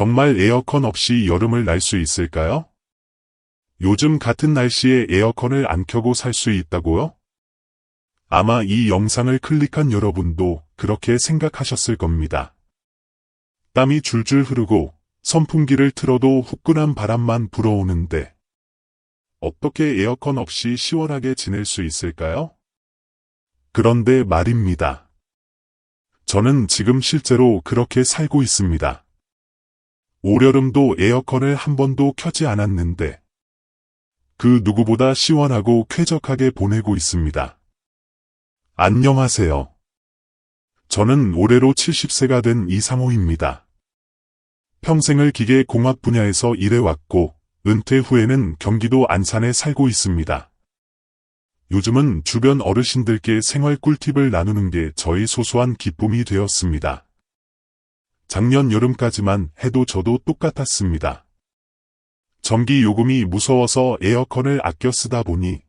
정말 에어컨 없이 여름을 날 수 있을까요? 요즘 같은 날씨에 에어컨을 안 켜고 살 수 있다고요? 아마 이 영상을 클릭한 여러분도 그렇게 생각하셨을 겁니다. 땀이 줄줄 흐르고 선풍기를 틀어도 후끈한 바람만 불어오는데 어떻게 에어컨 없이 시원하게 지낼 수 있을까요? 그런데 말입니다. 저는 지금 실제로 그렇게 살고 있습니다. 올여름도 에어컨을 한 번도 켜지 않았는데 그 누구보다 시원하고 쾌적하게 보내고 있습니다. 안녕하세요. 저는 올해로 70세가 된 이상호입니다. 평생을 기계공학 분야에서 일해왔고 은퇴 후에는 경기도 안산에 살고 있습니다. 요즘은 주변 어르신들께 생활 꿀팁을 나누는 게 저의 소소한 기쁨이 되었습니다. 작년 여름까지만 해도 저도 똑같았습니다. 전기 요금이 무서워서 에어컨을 아껴 쓰다 보니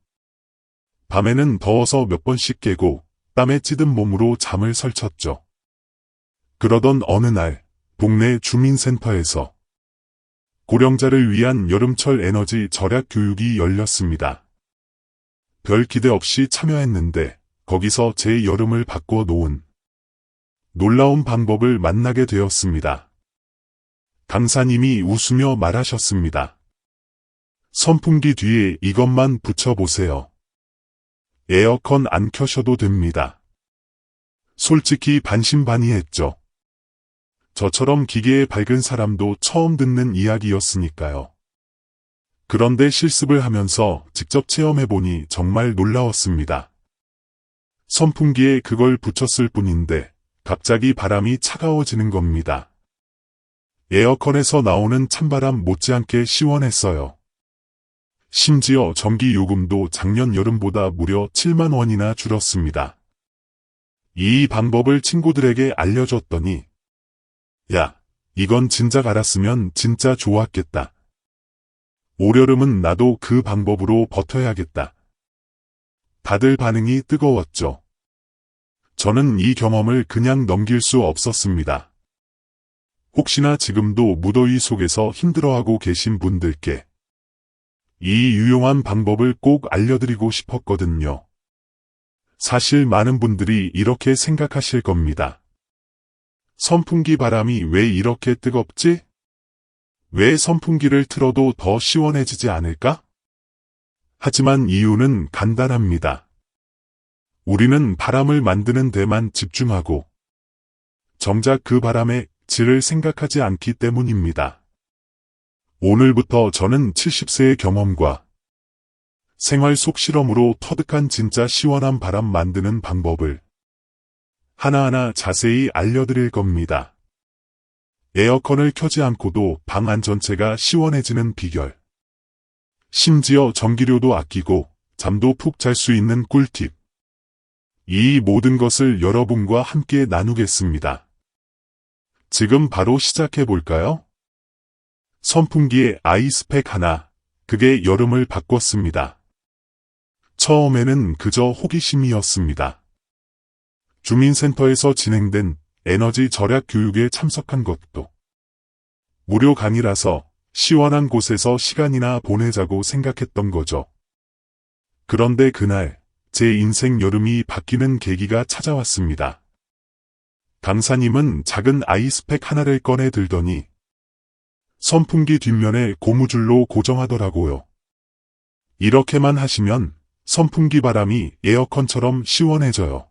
밤에는 더워서 몇 번씩 깨고 땀에 찌든 몸으로 잠을 설쳤죠. 그러던 어느 날 동네 주민센터에서 고령자를 위한 여름철 에너지 절약 교육이 열렸습니다. 별 기대 없이 참여했는데 거기서 제 여름을 바꿔 놓은 놀라운 방법을 만나게 되었습니다. 강사님이 웃으며 말하셨습니다. 선풍기 뒤에 이것만 붙여보세요. 에어컨 안 켜셔도 됩니다. 솔직히 반신반의했죠. 저처럼 기계에 밝은 사람도 처음 듣는 이야기였으니까요. 그런데 실습을 하면서 직접 체험해보니 정말 놀라웠습니다. 선풍기에 그걸 붙였을 뿐인데 갑자기 바람이 차가워지는 겁니다. 에어컨에서 나오는 찬바람 못지않게 시원했어요. 심지어 전기 요금도 작년 여름보다 무려 7만 원이나 줄었습니다. 이 방법을 친구들에게 알려줬더니 야, 이건 진작 알았으면 진짜 좋았겠다. 올여름은 나도 그 방법으로 버텨야겠다. 다들 반응이 뜨거웠죠. 저는 이 경험을 그냥 넘길 수 없었습니다. 혹시나 지금도 무더위 속에서 힘들어하고 계신 분들께 이 유용한 방법을 꼭 알려드리고 싶었거든요. 사실 많은 분들이 이렇게 생각하실 겁니다. 선풍기 바람이 왜 이렇게 뜨겁지? 왜 선풍기를 틀어도 더 시원해지지 않을까? 하지만 이유는 간단합니다. 우리는 바람을 만드는 데만 집중하고 정작 그 바람의 질을 생각하지 않기 때문입니다. 오늘부터 저는 70세의 경험과 생활 속 실험으로 터득한 진짜 시원한 바람 만드는 방법을 하나하나 자세히 알려드릴 겁니다. 에어컨을 켜지 않고도 방 안 전체가 시원해지는 비결. 심지어 전기료도 아끼고 잠도 푹 잘 수 있는 꿀팁. 이 모든 것을 여러분과 함께 나누겠습니다. 지금 바로 시작해 볼까요? 선풍기에 아이스팩 하나, 그게 여름을 바꿨습니다. 처음에는 그저 호기심이었습니다. 주민센터에서 진행된 에너지 절약 교육에 참석한 것도 무료 강의라서 시원한 곳에서 시간이나 보내자고 생각했던 거죠. 그런데 그날 제 인생 여름이 바뀌는 계기가 찾아왔습니다. 강사님은 작은 아이스팩 하나를 꺼내 들더니 선풍기 뒷면에 고무줄로 고정하더라고요. 이렇게만 하시면 선풍기 바람이 에어컨처럼 시원해져요.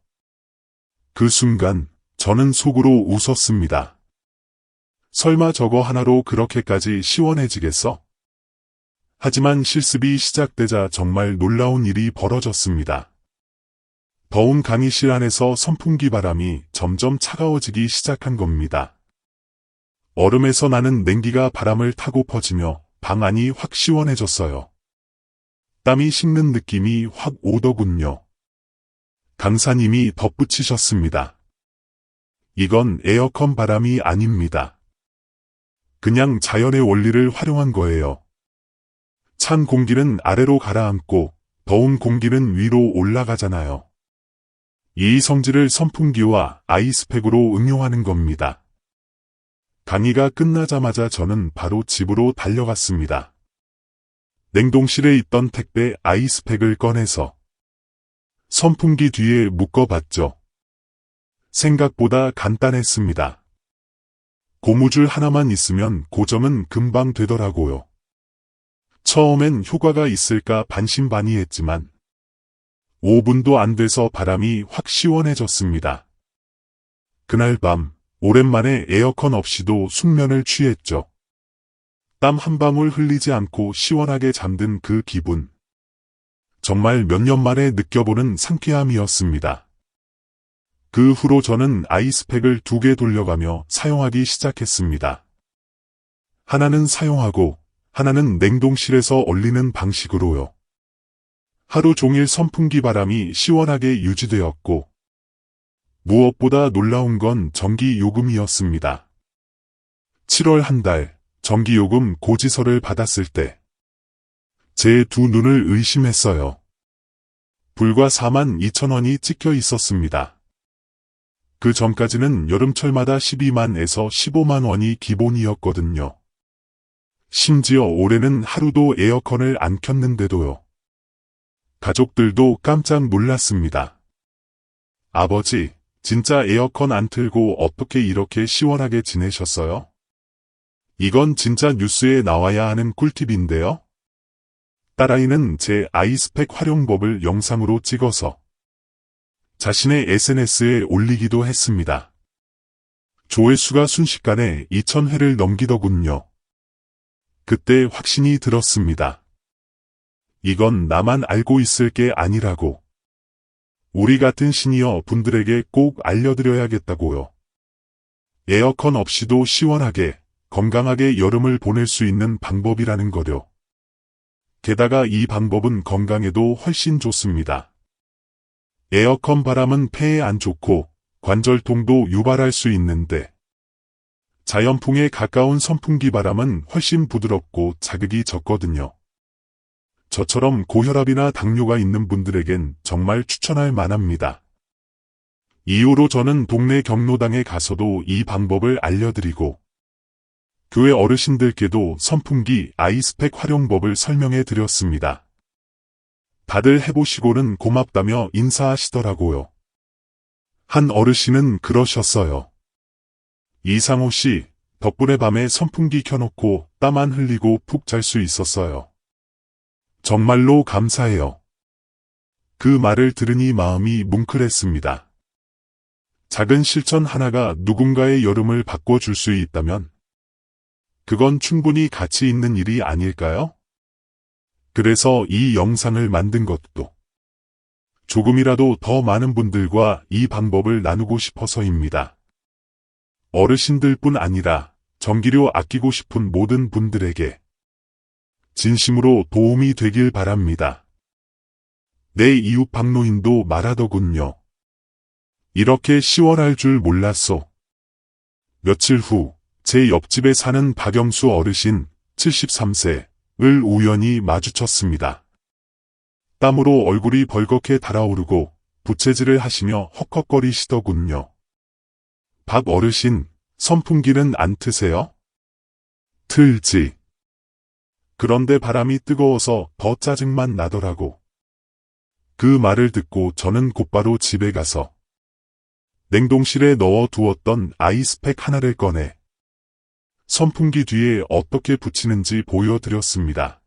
그 순간 저는 속으로 웃었습니다. 설마 저거 하나로 그렇게까지 시원해지겠어? 하지만 실습이 시작되자 정말 놀라운 일이 벌어졌습니다. 더운 강의실 안에서 선풍기 바람이 점점 차가워지기 시작한 겁니다. 얼음에서 나는 냉기가 바람을 타고 퍼지며 방 안이 확 시원해졌어요. 땀이 식는 느낌이 확 오더군요. 강사님이 덧붙이셨습니다. 이건 에어컨 바람이 아닙니다. 그냥 자연의 원리를 활용한 거예요. 찬 공기는 아래로 가라앉고 더운 공기는 위로 올라가잖아요. 이 성질을 선풍기와 아이스팩으로 응용하는 겁니다. 강의가 끝나자마자 저는 바로 집으로 달려갔습니다. 냉동실에 있던 택배 아이스팩을 꺼내서 선풍기 뒤에 묶어봤죠. 생각보다 간단했습니다. 고무줄 하나만 있으면 고정은 금방 되더라고요. 처음엔 효과가 있을까 반신반의했지만 5분도 안 돼서 바람이 확 시원해졌습니다. 그날 밤 오랜만에 에어컨 없이도 숙면을 취했죠. 땀 한 방울 흘리지 않고 시원하게 잠든 그 기분. 정말 몇 년 만에 느껴보는 상쾌함이었습니다. 그 후로 저는 아이스팩을 두 개 돌려가며 사용하기 시작했습니다. 하나는 사용하고 하나는 냉동실에서 얼리는 방식으로요. 하루 종일 선풍기 바람이 시원하게 유지되었고 무엇보다 놀라운 건 전기 요금이었습니다. 7월 한 달 전기요금 고지서를 받았을 때 제 두 눈을 의심했어요. 불과 4만 2천 원이 찍혀 있었습니다. 그 전까지는 여름철마다 12만에서 15만 원이 기본이었거든요. 심지어 올해는 하루도 에어컨을 안 켰는데도요. 가족들도 깜짝 놀랐습니다. 아버지, 진짜 에어컨 안 틀고 어떻게 이렇게 시원하게 지내셨어요? 이건 진짜 뉴스에 나와야 하는 꿀팁인데요? 딸아이는 제 아이스팩 활용법을 영상으로 찍어서 자신의 SNS에 올리기도 했습니다. 조회수가 순식간에 2,000회를 넘기더군요. 그때 확신이 들었습니다. 이건 나만 알고 있을 게 아니라고. 우리 같은 시니어 분들에게 꼭 알려드려야겠다고요. 에어컨 없이도 시원하게, 건강하게 여름을 보낼 수 있는 방법이라는 거요. 게다가 이 방법은 건강에도 훨씬 좋습니다. 에어컨 바람은 폐에 안 좋고 관절통도 유발할 수 있는데 자연풍에 가까운 선풍기 바람은 훨씬 부드럽고 자극이 적거든요. 저처럼 고혈압이나 당뇨가 있는 분들에겐 정말 추천할 만합니다. 이후로 저는 동네 경로당에 가서도 이 방법을 알려드리고 교회 어르신들께도 선풍기 아이스팩 활용법을 설명해 드렸습니다. 다들 해보시고는 고맙다며 인사하시더라고요. 한 어르신은 그러셨어요. 이상호 씨, 덕분에 밤에 선풍기 켜놓고 땀 안 흘리고 푹 잘 수 있었어요. 정말로 감사해요. 그 말을 들으니 마음이 뭉클했습니다. 작은 실천 하나가 누군가의 여름을 바꿔줄 수 있다면 그건 충분히 가치 있는 일이 아닐까요? 그래서 이 영상을 만든 것도 조금이라도 더 많은 분들과 이 방법을 나누고 싶어서입니다. 어르신들뿐 아니라 전기료 아끼고 싶은 모든 분들에게 진심으로 도움이 되길 바랍니다. 내 이웃 박노인도 말하더군요. 이렇게 시원할 줄 몰랐소. 며칠 후 제 옆집에 사는 박영수 어르신 73세를 우연히 마주쳤습니다. 땀으로 얼굴이 벌겋게 달아오르고 부채질을 하시며 헉헉거리시더군요. 박 어르신, 선풍기는 안 트세요? 틀지. 그런데 바람이 뜨거워서 더 짜증만 나더라고. 그 말을 듣고 저는 곧바로 집에 가서 냉동실에 넣어 두었던 아이스팩 하나를 꺼내 선풍기 뒤에 어떻게 붙이는지 보여드렸습니다.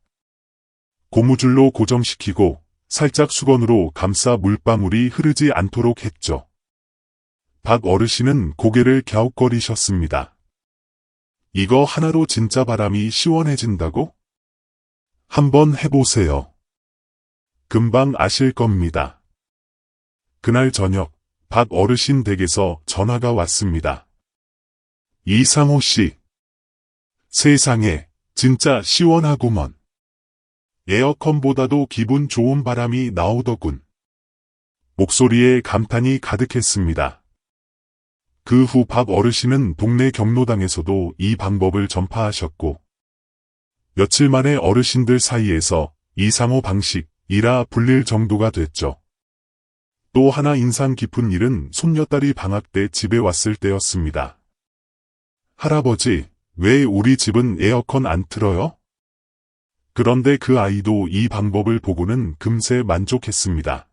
고무줄로 고정시키고 살짝 수건으로 감싸 물방울이 흐르지 않도록 했죠. 박 어르신은 고개를 갸웃거리셨습니다. 이거 하나로 진짜 바람이 시원해진다고? 한번 해보세요. 금방 아실 겁니다. 그날 저녁 박 어르신 댁에서 전화가 왔습니다. 이상호 씨. 세상에 진짜 시원하구먼. 에어컨보다도 기분 좋은 바람이 나오더군. 목소리에 감탄이 가득했습니다. 그 후 박 어르신은 동네 경로당에서도 이 방법을 전파하셨고 며칠 만에 어르신들 사이에서 이상호 방식이라 불릴 정도가 됐죠. 또 하나 인상 깊은 일은 손녀딸이 방학 때 집에 왔을 때였습니다. 할아버지, 왜 우리 집은 에어컨 안 틀어요? 그런데 그 아이도 이 방법을 보고는 금세 만족했습니다.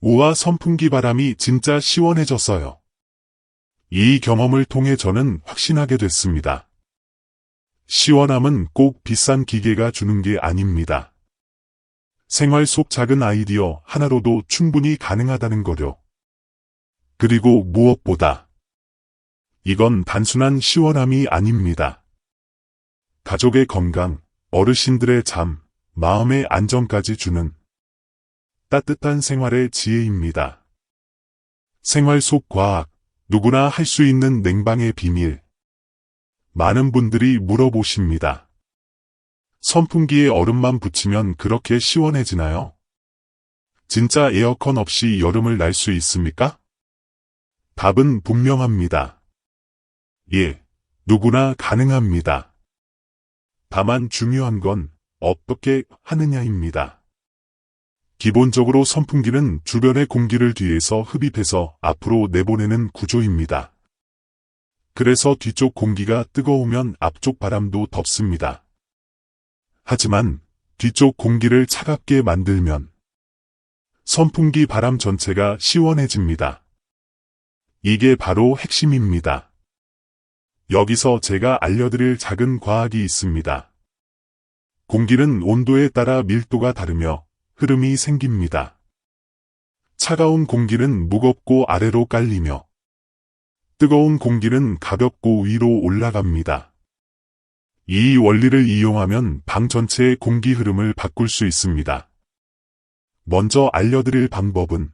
우와 선풍기 바람이 진짜 시원해졌어요. 이 경험을 통해 저는 확신하게 됐습니다. 시원함은 꼭 비싼 기계가 주는 게 아닙니다. 생활 속 작은 아이디어 하나로도 충분히 가능하다는 거요. 그리고 무엇보다 이건 단순한 시원함이 아닙니다. 가족의 건강, 어르신들의 잠, 마음의 안정까지 주는 따뜻한 생활의 지혜입니다. 생활 속 과학, 누구나 할 수 있는 냉방의 비밀. 많은 분들이 물어보십니다. 선풍기에 얼음만 붙이면 그렇게 시원해지나요? 진짜 에어컨 없이 여름을 날 수 있습니까? 답은 분명합니다. 예, 누구나 가능합니다. 다만 중요한 건 어떻게 하느냐입니다. 기본적으로 선풍기는 주변의 공기를 뒤에서 흡입해서 앞으로 내보내는 구조입니다. 그래서 뒤쪽 공기가 뜨거우면 앞쪽 바람도 덥습니다. 하지만 뒤쪽 공기를 차갑게 만들면 선풍기 바람 전체가 시원해집니다. 이게 바로 핵심입니다. 여기서 제가 알려드릴 작은 과학이 있습니다. 공기는 온도에 따라 밀도가 다르며 흐름이 생깁니다. 차가운 공기는 무겁고 아래로 깔리며 뜨거운 공기는 가볍고 위로 올라갑니다. 이 원리를 이용하면 방 전체의 공기 흐름을 바꿀 수 있습니다. 먼저 알려드릴 방법은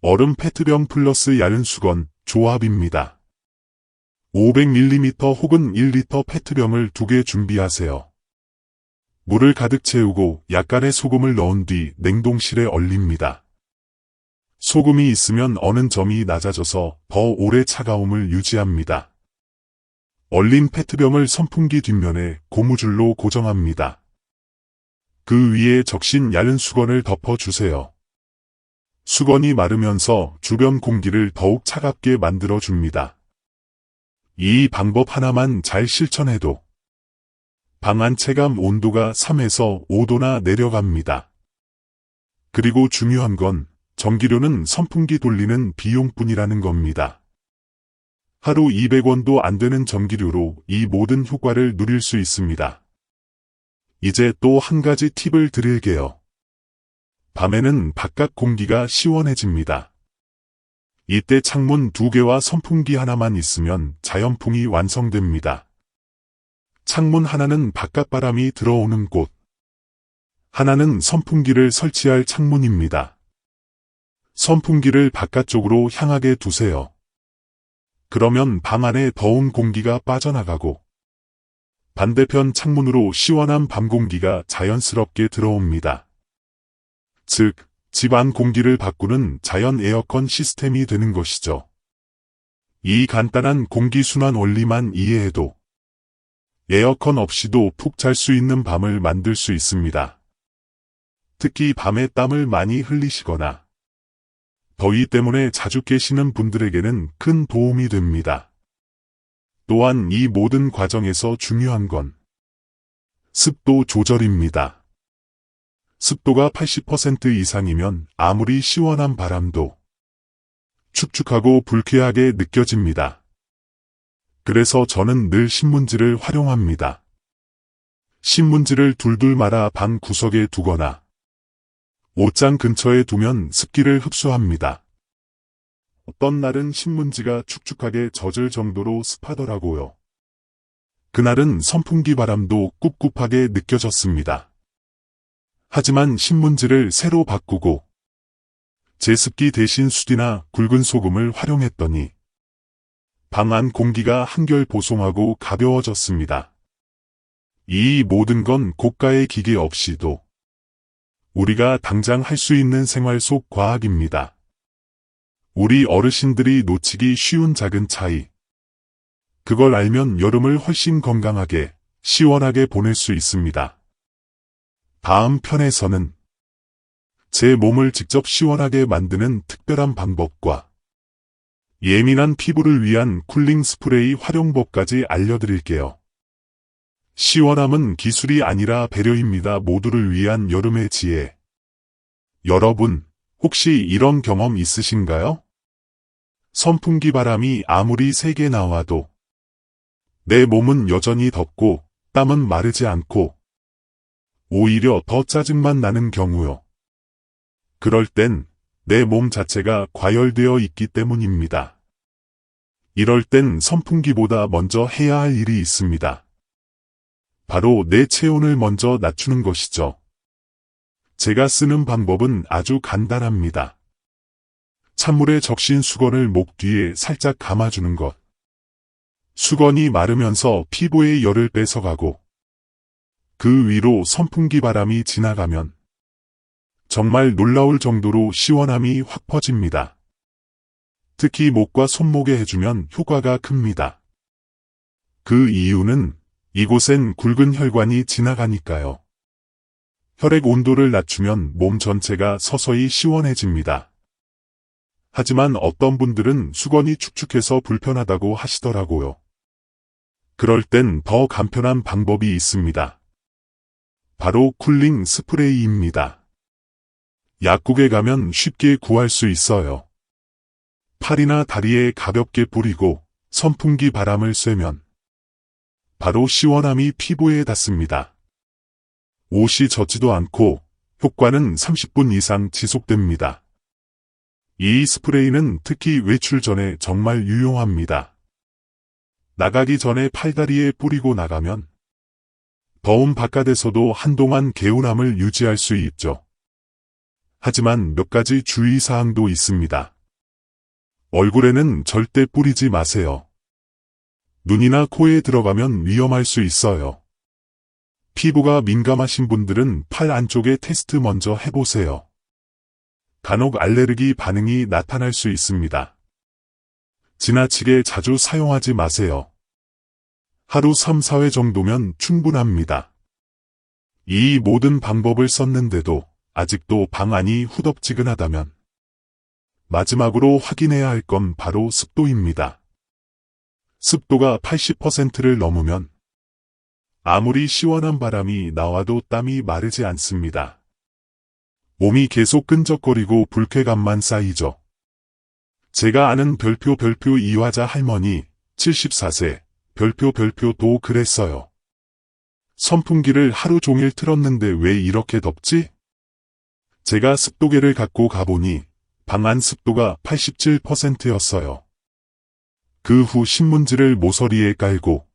얼음 페트병 플러스 얇은 수건 조합입니다. 500ml 혹은 1리터 페트병을 두 개 준비하세요. 물을 가득 채우고 약간의 소금을 넣은 뒤 냉동실에 얼립니다. 소금이 있으면 어는 점이 낮아져서 더 오래 차가움을 유지합니다. 얼린 페트병을 선풍기 뒷면에 고무줄로 고정합니다. 그 위에 적신 얇은 수건을 덮어주세요. 수건이 마르면서 주변 공기를 더욱 차갑게 만들어줍니다. 이 방법 하나만 잘 실천해도 방 안 체감 온도가 3에서 5도나 내려갑니다. 그리고 중요한 건 전기료는 선풍기 돌리는 비용뿐이라는 겁니다. 하루 200원도 안 되는 전기료로 이 모든 효과를 누릴 수 있습니다. 이제 또 한 가지 팁을 드릴게요. 밤에는 바깥 공기가 시원해집니다. 이때 창문 두 개와 선풍기 하나만 있으면 자연풍이 완성됩니다. 창문 하나는 바깥바람이 들어오는 곳. 하나는 선풍기를 설치할 창문입니다. 선풍기를 바깥쪽으로 향하게 두세요. 그러면 방 안에 더운 공기가 빠져나가고 반대편 창문으로 시원한 밤 공기가 자연스럽게 들어옵니다. 즉, 집안 공기를 바꾸는 자연 에어컨 시스템이 되는 것이죠. 이 간단한 공기순환 원리만 이해해도 에어컨 없이도 푹 잘 수 있는 밤을 만들 수 있습니다. 특히 밤에 땀을 많이 흘리시거나 더위 때문에 자주 깨시는 분들에게는 큰 도움이 됩니다. 또한 이 모든 과정에서 중요한 건 습도 조절입니다. 습도가 80% 이상이면 아무리 시원한 바람도 축축하고 불쾌하게 느껴집니다. 그래서 저는 늘 신문지를 활용합니다. 신문지를 둘둘 말아 방 구석에 두거나 옷장 근처에 두면 습기를 흡수합니다. 어떤 날은 신문지가 축축하게 젖을 정도로 습하더라고요. 그날은 선풍기 바람도 꿉꿉하게 느껴졌습니다. 하지만 신문지를 새로 바꾸고 제습기 대신 수디나 굵은 소금을 활용했더니 방 안 공기가 한결 보송하고 가벼워졌습니다. 이 모든 건 고가의 기계 없이도 우리가 당장 할 수 있는 생활 속 과학입니다. 우리 어르신들이 놓치기 쉬운 작은 차이. 그걸 알면 여름을 훨씬 건강하게, 시원하게 보낼 수 있습니다. 다음 편에서는 제 몸을 직접 시원하게 만드는 특별한 방법과 예민한 피부를 위한 쿨링 스프레이 활용법까지 알려드릴게요. 시원함은 기술이 아니라 배려입니다. 모두를 위한 여름의 지혜. 여러분, 혹시 이런 경험 있으신가요? 선풍기 바람이 아무리 세게 나와도 내 몸은 여전히 덥고 땀은 마르지 않고 오히려 더 짜증만 나는 경우요. 그럴 땐 내 몸 자체가 과열되어 있기 때문입니다. 이럴 땐 선풍기보다 먼저 해야 할 일이 있습니다. 바로 내 체온을 먼저 낮추는 것이죠. 제가 쓰는 방법은 아주 간단합니다. 찬물에 적신 수건을 목 뒤에 살짝 감아주는 것. 수건이 마르면서 피부의 열을 뺏어가고 그 위로 선풍기 바람이 지나가면 정말 놀라울 정도로 시원함이 확 퍼집니다. 특히 목과 손목에 해주면 효과가 큽니다. 그 이유는 이곳엔 굵은 혈관이 지나가니까요. 혈액 온도를 낮추면 몸 전체가 서서히 시원해집니다. 하지만 어떤 분들은 수건이 축축해서 불편하다고 하시더라고요. 그럴 땐 더 간편한 방법이 있습니다. 바로 쿨링 스프레이입니다. 약국에 가면 쉽게 구할 수 있어요. 팔이나 다리에 가볍게 뿌리고 선풍기 바람을 쐬면 바로 시원함이 피부에 닿습니다. 옷이 젖지도 않고 효과는 30분 이상 지속됩니다. 이 스프레이는 특히 외출 전에 정말 유용합니다. 나가기 전에 팔다리에 뿌리고 나가면 더운 바깥에서도 한동안 개운함을 유지할 수 있죠. 하지만 몇 가지 주의사항도 있습니다. 얼굴에는 절대 뿌리지 마세요. 눈이나 코에 들어가면 위험할 수 있어요. 피부가 민감하신 분들은 팔 안쪽에 테스트 먼저 해보세요. 간혹 알레르기 반응이 나타날 수 있습니다. 지나치게 자주 사용하지 마세요. 하루 3, 4회 정도면 충분합니다. 이 모든 방법을 썼는데도 아직도 방안이 후덥지근하다면 마지막으로 확인해야 할 건 바로 습도입니다. 습도가 80%를 넘으면 아무리 시원한 바람이 나와도 땀이 마르지 않습니다. 몸이 계속 끈적거리고 불쾌감만 쌓이죠. 제가 아는 별표 별표 이화자 할머니 74세 별표 별표도 그랬어요. 선풍기를 하루 종일 틀었는데 왜 이렇게 덥지? 제가 습도계를 갖고 가보니 방 안 습도가 87%였어요. 그 후 신문지를 모서리에 깔고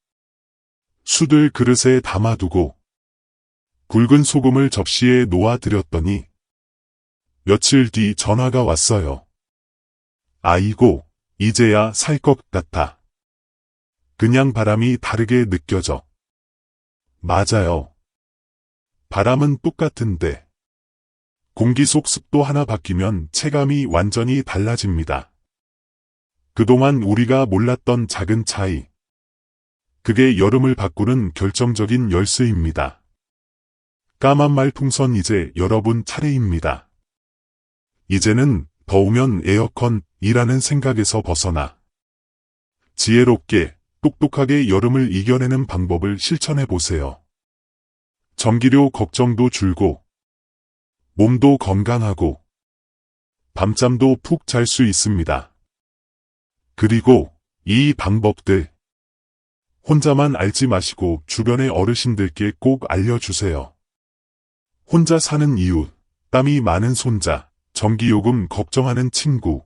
숯을 그릇에 담아두고 굵은 소금을 접시에 놓아드렸더니 며칠 뒤 전화가 왔어요. 아이고, 이제야 살 것 같아. 그냥 바람이 다르게 느껴져. 맞아요. 바람은 똑같은데 공기 속 습도 하나 바뀌면 체감이 완전히 달라집니다. 그동안 우리가 몰랐던 작은 차이. 그게 여름을 바꾸는 결정적인 열쇠입니다. 까만 말풍선 이제 여러분 차례입니다. 이제는 더우면 에어컨이라는 생각에서 벗어나 지혜롭게 똑똑하게 여름을 이겨내는 방법을 실천해 보세요. 전기료 걱정도 줄고 몸도 건강하고 밤잠도 푹 잘 수 있습니다. 그리고 이 방법들 혼자만 알지 마시고 주변의 어르신들께 꼭 알려주세요. 혼자 사는 이유, 땀이 많은 손자, 전기요금 걱정하는 친구.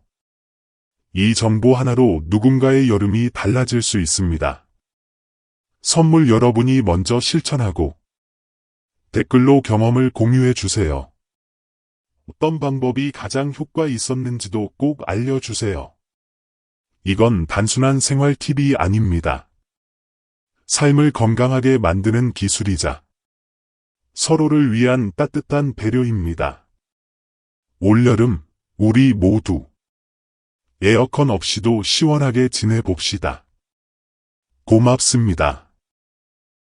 이 정보 하나로 누군가의 여름이 달라질 수 있습니다. 선물 여러분이 먼저 실천하고 댓글로 경험을 공유해 주세요. 어떤 방법이 가장 효과 있었는지도 꼭 알려주세요. 이건 단순한 생활 팁이 아닙니다. 삶을 건강하게 만드는 기술이자 서로를 위한 따뜻한 배려입니다. 올여름 우리 모두 에어컨 없이도 시원하게 지내봅시다. 고맙습니다.